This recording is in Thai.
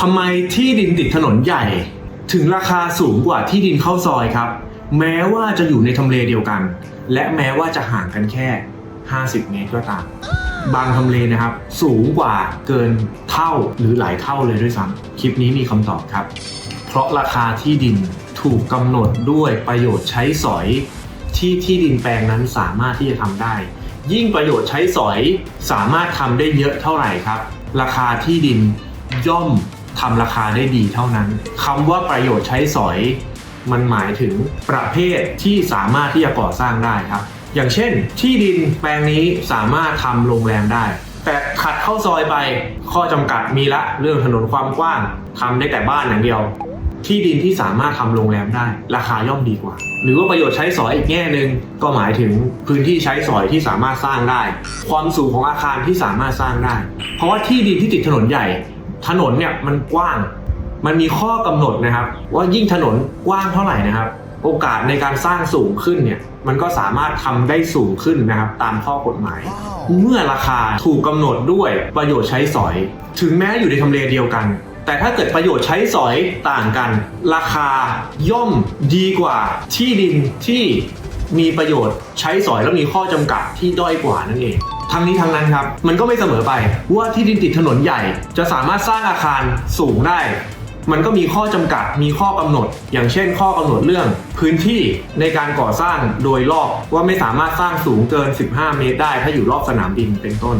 ทำไมที่ดินติดถนนใหญ่ ถึงราคาสูงกว่าที่ดินเข้าซอยครับ แม้ว่าจะอยู่ในทำเลเดียวกัน และแม้ว่าจะห่างกันแค่ 50 เมตรก็ตามบางทำเลนะครับ สูงกว่าเกินเท่าหรือหลายเท่าเลยด้วยซ้ำคลิปนี้มีคำตอบครับ เพราะราคาที่ดินถูกกำหนดด้วยประโยชน์ใช้สอย ที่ที่ดินแปลงนั้นสามารถที่จะทำได้ ยิ่งประโยชน์ใช้สอยสามารถทำได้เยอะเท่าไหร่ครับ ราคาที่ดินย่อม ทำราคาได้ดีเท่านั้นคำว่าประโยชน์ใช้สอย มันหมายถึงประเภทที่สามารถที่จะก่อสร้างได้ครับ อย่างเช่น ที่ดินแปลงนี้สามารถทำโรงแรมได้ แต่ขัดเข้าซอยไปข้อจำกัดมีละเรื่องถนนความกว้างทำได้แต่บ้านอย่างเดียวที่ดินที่สามารถทำโรงแรมได้ ราคาย่อมดีกว่า หรือว่าประโยชน์ใช้สอยอีกแง่หนึ่งก็หมายถึงพื้นที่ใช้สอยที่สามารถสร้างได้ ความสูงของอาคารที่สามารถสร้างได้ เพราะว่าที่ดินที่ติดถนนใหญ่ ถนนเนี่ยมันกว้าง มันมีข้อกำหนดนะครับ ว่ายิ่งถนนกว้างเท่าไหร่นะครับ โอกาสในการสร้างสูงขึ้นเนี่ยมันก็สามารถทำได้สูงขึ้นนะครับ ตามข้อกฎหมาย เมื่อราคาถูกกำหนดด้วยประโยชน์ใช้สอย ถึงแม้อยู่ในทำเลเดียวกัน แต่ถ้าเกิดประโยชน์ใช้สอยต่างกัน ราคาย่อมดีกว่าที่ดินที่มีประโยชน์ใช้สอยแล้วมีข้อจำกัดที่ด้อยกว่านั่นเอง ทั้งนี้ทั้งนั้นครับ มันก็ไม่เสมอไปว่าที่ดินติดถนนใหญ่ จะสามารถสร้างอาคารสูงได้ มันก็มีข้อจำกัดมีข้อกำหนด อย่างเช่น ข้อกำหนดเรื่อง พื้นที่ในการก่อสร้างโดยรอบว่าไม่สามารถสร้างสูงเกิน 15 เมตรได้ ถ้าอยู่รอบสนามบินเป็นต้น